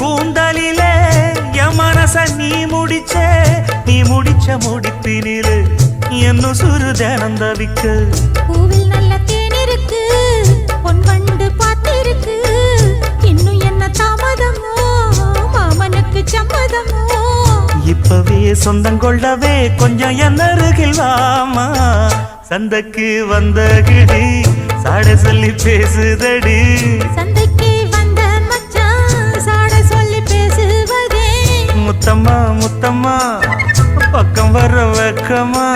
கூந்தலில யமனச நீ முடிச்ச. நீ முடிச்ச முடிப்பினில் என்ன சுரு தினம் தவிக்க பூவில் நல்ல தேன் இருக்கு பொன் வண்டு பார்த்திருக்கு. இன்னும் என்ன தாமதமோ மாமனுக்கு சம்மதமோ? இப்பவே சொந்தம் கொள்ளவே கொஞ்சம் என்ன அருகில் வாமா சந்தைக்கு வந்த சாட சொல்லி பேசுதடி. சந்தை கமா